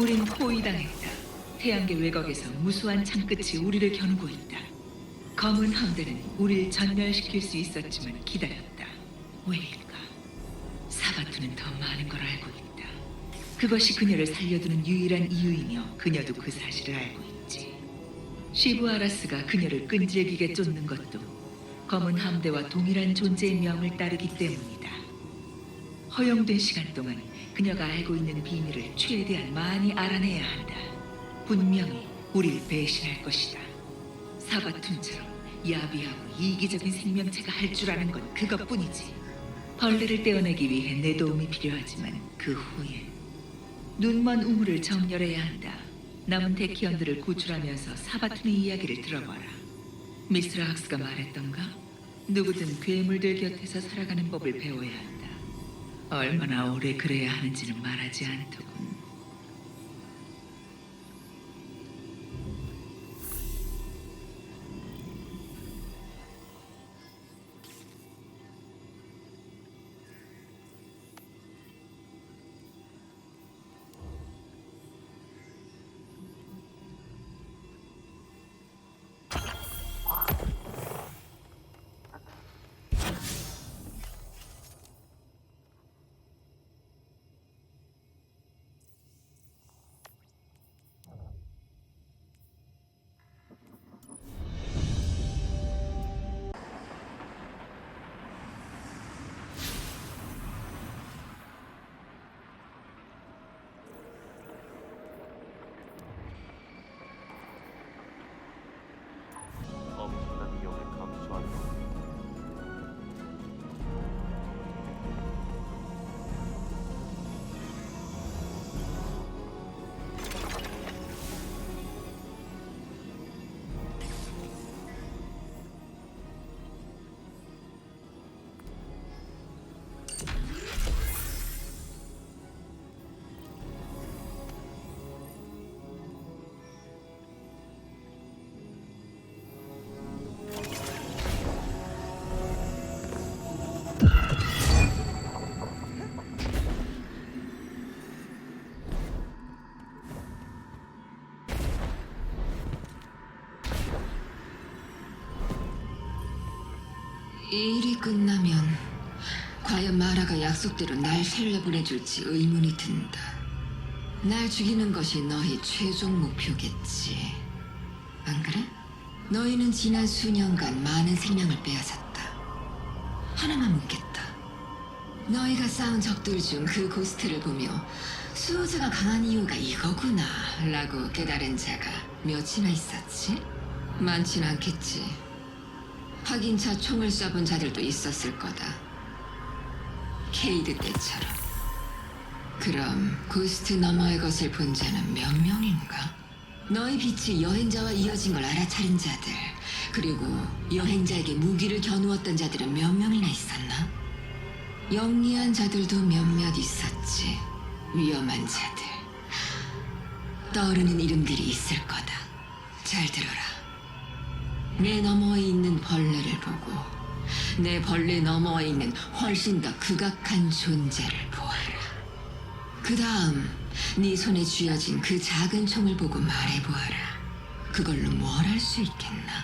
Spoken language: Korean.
우린 포위당했다. 태양계 외곽에서 무수한 창끝이 우리를 겨누고 있다. 검은 함대는 우리를 전멸시킬 수 있었지만 기다렸다. 왜일까? 사바투는 더 많은 걸 알고 있다. 그것이 그녀를 살려두는 유일한 이유이며 그녀도 그 사실을 알고 있지. 시부아라스가 그녀를 끈질기게 쫓는 것도 검은 함대와 동일한 존재의 명을 따르기 때문이다. 허용된 시간 동안 그녀가 알고 있는 비밀을 최대한 많이 알아내야 한다. 분명히 우릴 배신할 것이다. 사바툰처럼 야비하고 이기적인 생명체가 할 줄 아는 건 그것뿐이지. 벌레를 떼어내기 위해 내 도움이 필요하지만 그 후에 눈먼 우물을 정렬해야 한다. 남은 데키언들을 구출하면서 사바툰의 이야기를 들어봐라. 미스라 학스가 말했던가? 누구든 괴물들 곁에서 살아가는 법을 배워야 한다. 얼마나 오래 그래야 하는지는 말하지 않더군. 이 일이 끝나면 과연 마라가 약속대로 날 살려보내줄지 의문이 든다. 날 죽이는 것이 너희 최종 목표겠지. 안 그래? 너희는 지난 수년간 많은 생명을 빼앗았다. 하나만 묻겠다. 너희가 싸운 적들 중 그 고스트를 보며 수호자가 강한 이유가 이거구나 라고 깨달은 자가 몇이나 있었지? 많진 않겠지. 확인차 총을 쏴본 자들도 있었을 거다. 케이드 때처럼. 그럼 고스트 너머의 것을 본 자는 몇 명인가? 너의 빛이 여행자와 이어진 걸 알아차린 자들, 그리고 여행자에게 무기를 겨누었던 자들은 몇 명이나 있었나? 영리한 자들도 몇몇 있었지. 위험한 자들. 떠오르는 이름들이 있을 거다. 잘 들어라. 내 너머에 있는 벌레를 보고 내 벌레 너머에 있는 훨씬 더 극악한 존재를 보아라. 그 다음 네 손에 쥐어진 그 작은 총을 보고 말해보아라. 그걸로 뭘 할 수 있겠나?